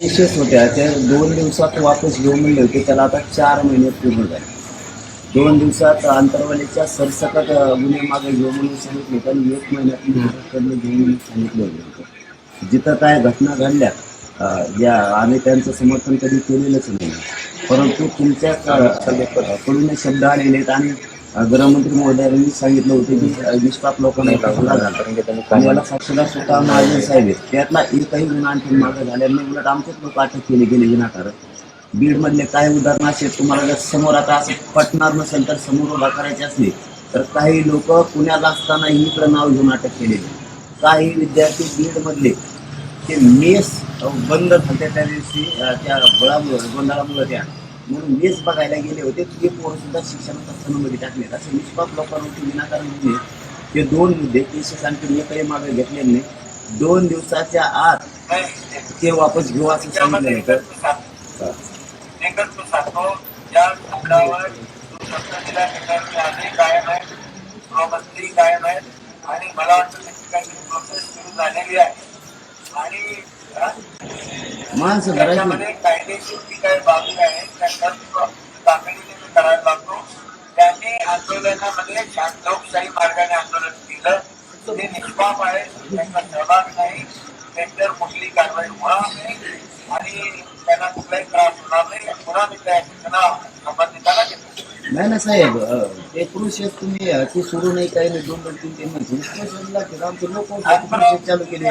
विशेष होत्या त्या दोन दिवसात वापस घेऊन म्हणले होते त्याला आता चार महिने पूर्ण झाले. दोन दिवसात अंतरवालीच्या सरसकट गुन्हे मागे घेऊन म्हणून सांगितले पण एक महिन्यात कडनं घेऊन म्हणून सांगितलं होतं. जिथं काय घटना घडल्या ज्या आम्ही त्यांचं समर्थन कधी केलेलंच नाही. परंतु तुमच्याच अ, कडून हे शब्द आलेले आहेत आणि गृहमंत्री महोदयांनी सांगितलं होतं की निष्पाप लोकांना झाला. आणि याला साक्षीदार स्वतः महाजन साहेब आहेत. त्यातला एकही गुन्हा आणखी मागे झालेला नाही. उलट आमचेच लोक अटक केले गेले विनाकारण. बीड मधले काय उदाहरण असे तुम्हाला जर समोर आता असं पटणार नसेल तर समोर उभा करायचे असले तर काही लोक पुण्यात असताना इकडं नाव घेऊन अटक केलेले काही विद्यार्थी बीड मधले ते मेस बंद झाले त्या बळामुळे गोंधळामुळे त्या. म्हणून मेस बघायला गेले होते ते पोरं सुद्धा शिक्षणाच्या सणामध्ये टाकले. असे निष्पाप लोकांवरती विनाकारण गुन्हे ते दोन मुद्दे केसेस आणखी एकही मागे घेतलेले नाही. दोन दिवसाच्या आत ते वापस घेऊ असं सांगितलं होतं आणि मला वाटतं त्याची काहीतरी प्रोसेस सुरू झालेली आहे माणसं धरायची. कायदेशीर जी काही बाबी आहेत त्यांना तातडीने करायला लागतो त्यांनी आंदोलनामध्ये शांत लोकशाही मार्गाने आंदोलन केलं. ते निष्पाप आहे त्यांचा सहभाग नाही. त्यांच्यावर कुठली कारवाई होणार नाही. आणि त्यांना कुठलाही त्रास होणार नाही. पुन्हा मी त्या त्यांना संबंधितांना नाही ना साहेब ते प्रोसेस तुम्ही ती सुरू नाही काही नाही. दोन दोन तीन तीन महिने. प्रोसेस चालू केले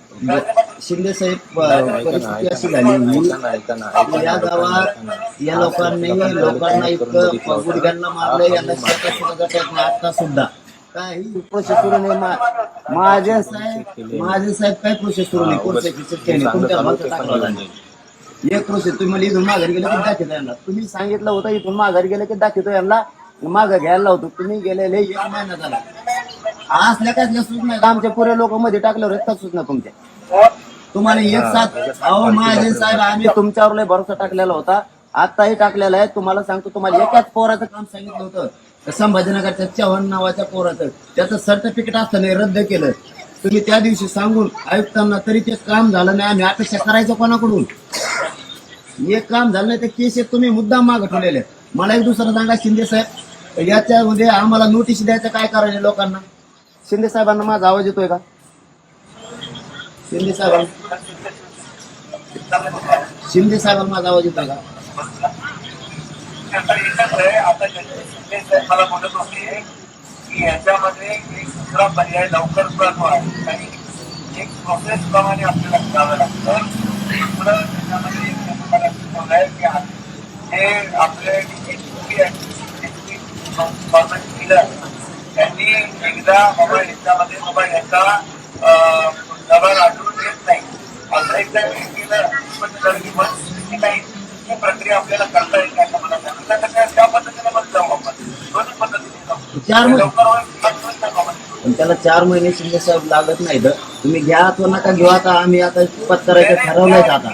शिंदे साहेब परिस्थिती अशी झाली या गावात या लोकांनी लोकांना इतकं गुडघ्यांना मारलं यांना आता सुद्धा काही प्रोसेस सुरू नाही माझे साहेब माझे साहेब काही प्रोसेस सुरू नाही प्रोसेस केली तुमच्या एक प्रोसेस तुम्ही मला इथून माघारी गेले की दाखवतो यांना तुम्ही सांगितलं होतं इथून माघारी गेले की दाखवतो यांना मागं घ्यायला होतो तुम्ही गेलेले एक महिना झाला असल्या कसल्या सुचना आहेत? आमच्या पुरे लोक मध्ये टाकल्यावर रस्ता सुचना तुमच्या. तुम्हाला एक साथ अहो महाजन साहेब आम्ही तुमच्यावर लय भरोसा टाकलेला होता. आताही टाकलेला आहे. तुम्हाला सांगतो तुम्हाला एकाच पोराचं काम सांगितलं होतं. संभाजीनगरच्या चव्हाण नावाच्या पोराचं. त्याचं सर्टिफिकेट असताना रद्द केलं. तुम्ही त्या दिवशी सांगून आयुक्तांना तरी ते काम झालं नाही. आम्ही अपेक्षा करायचं कोणाकडून? एक काम झालं नाही तर केस एक तुम्ही मुद्दाम माग ठेवलेले मला एक दुसरं सांगा शिंदे साहेब याच्यामध्ये आम्हाला नोटीस द्यायचं काय करायचं लोकांना? शिंदे साहेबांना माझा आवाज येतोय का? शिंदे साहेबांना शिंदे साहेबांना माझा आवाज येतोय का? आता मला बोलत होते की याच्यामध्ये एक दुसरा पर्याय लवकर चालू आहे एक प्रोसेस प्रमाणे आपल्याला करावं लागतं दुसरं त्याच्यामध्ये एक तुम्हाला की हे आपले गव्हर्नमेंट त्यांनी एकदा याच्यामध्ये बाबा याचा अं, दबाव आढळून येत नाही. असं एकदा मी केलं नाही ही प्रक्रिया आपल्याला करता येईल मला त्या- पद्धतीने पण जाऊ आपण. दोन्ही पद्धतीने जाऊ. चार महिने त्याला चार महिने शिंदे साहेब लागत नाही तर तुम्ही घ्या अथवा नका घेऊ. आता आम्ही आता पत्करायचं ठरवलंय आता.